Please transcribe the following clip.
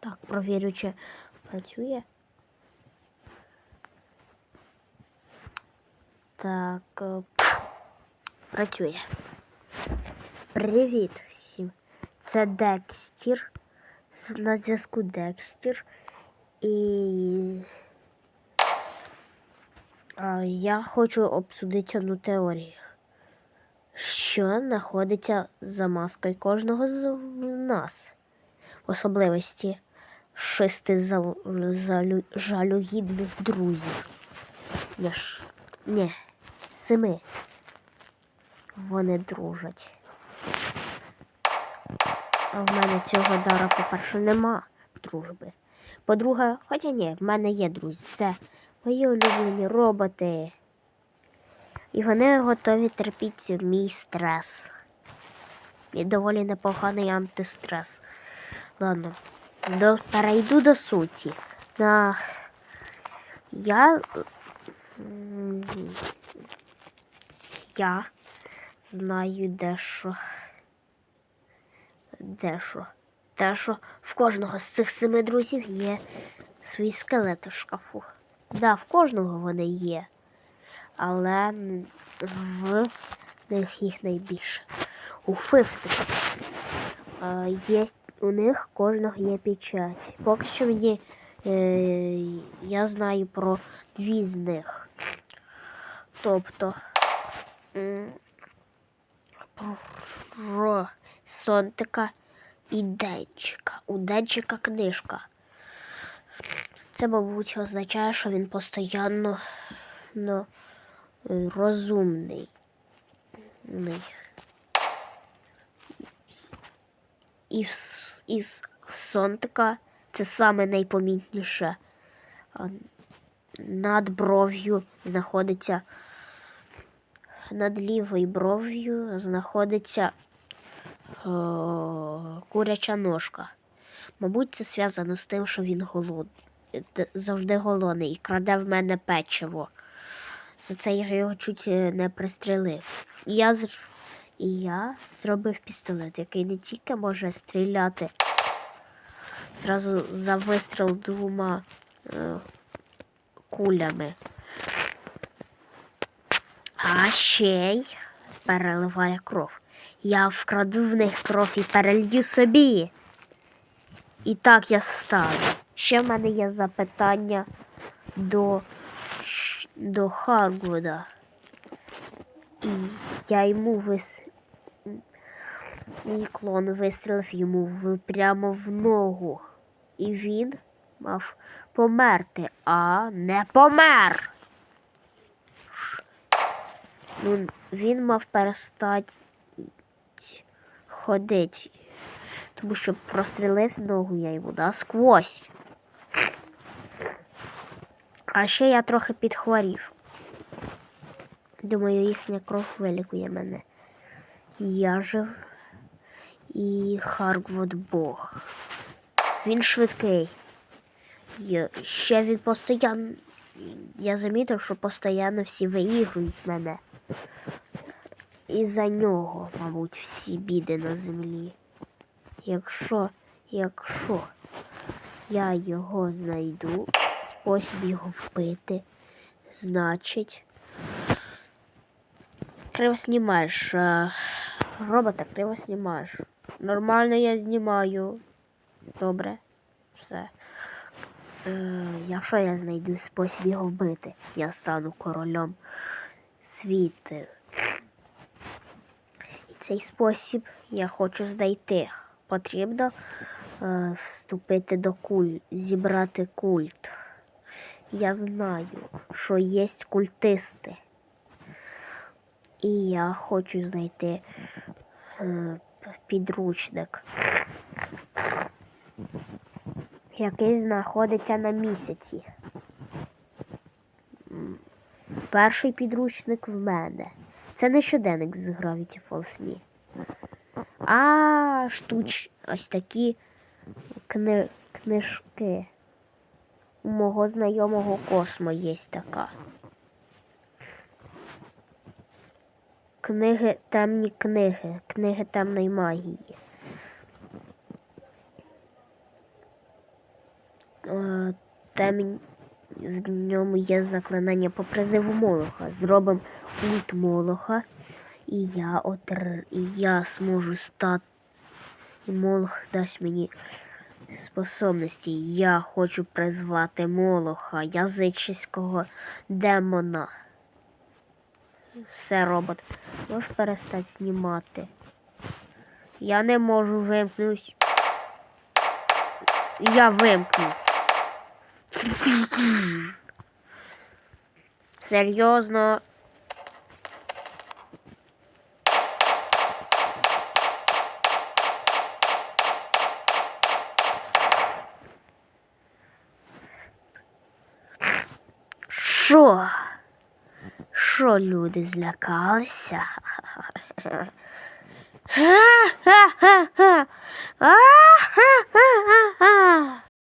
Так, провірю, чи працює. Так. е, Працює. Привіт всім. Це Декстір. На зв'язку Декстір. І я хочу обсудити одну теорію. Що знаходиться за маскою кожного з нас? Особливості шести зал- залю- жалюгідних друзів. Ні, ж, ні, семи. Вони дружать. А в мене цього дара, по-перше, нема дружби. По-друге, хоча ні, в мене є друзі. Це мої улюблені роботи. І вони готові терпіти мій стрес. І доволі непоганий антистрес. Ладно, до, перейду до суті. На... Я. Я знаю дещо. Дещо. Те, що в кожного з цих семи друзів є свої скелети в шкафу. Да, в кожного вони є. Але в них їх найбільше. У Фифти є у них кожного є печать. Поки що мені е, я знаю про дві з них. Тобто про Сонтика і Денчика. У Денчика книжка. Це, мабуть, означає, що він постійно ну, розумний. Ний. І, і Сонтика це саме найпомітніше. Над бров'ю знаходиться. Над лівою бров'ю знаходиться о, куряча ножка. Мабуть, це зв'язано з тим, що він голод... завжди голодний і краде в мене печиво. За це я його чуть е, не пристрелив. І я, і я зробив пістолет, який не тільки може стріляти зразу за вистріл двома е, кулями. А ще й переливає кров. Я вкраду в них кров і перелью собі. І так я стану. Ще в мене є запитання до, до Харгуда. І я йому вис... Мій клон вистрілив йому в, прямо в ногу. І він мав померти, а не помер. Ну, він мав перестати ходити. Тому що прострілив ногу я йому насквозь. А ще я трохи підхворів. Думаю, їхня кров вилікує мене. Я жив і Харгвот Бог. Він швидкий. І ще він постійно. Я замітив, що постійно всі виігрують мене. І за нього, мабуть, всі біди на землі. Якщо, якщо я його знайду, спосіб його вбити, значить. Криво знімаєш. е, Робота криво знімаєш. Нормально я знімаю. Добре. Все. Е, якщо я знайду спосіб його вбити, я стану королем світу. І цей спосіб я хочу знайти. Потрібно е, вступити до культ, зібрати культ. Я знаю, що є культисти. І я хочу знайти е, підручник, який знаходиться на місяці. Перший підручник в мене. Це не щоденник з Gravity Falls, ні. А штуч ось такі кни... книжки. У мого знайомого космо є така. Книги темні книги, книги темної магії. Е, Темінь в ньому є заклинання по призиву молоха. Зробимо ульт молоха, і я отр... і я зможу стати і молох дасть мені способності. Я хочу призвати Молоха, язичського демона. Все, робот. Можеш перестати знімати. Я не можу вимкнути. Я вимкну. Серйозно. Що? Що люди злякалися? Ха-ха-ха.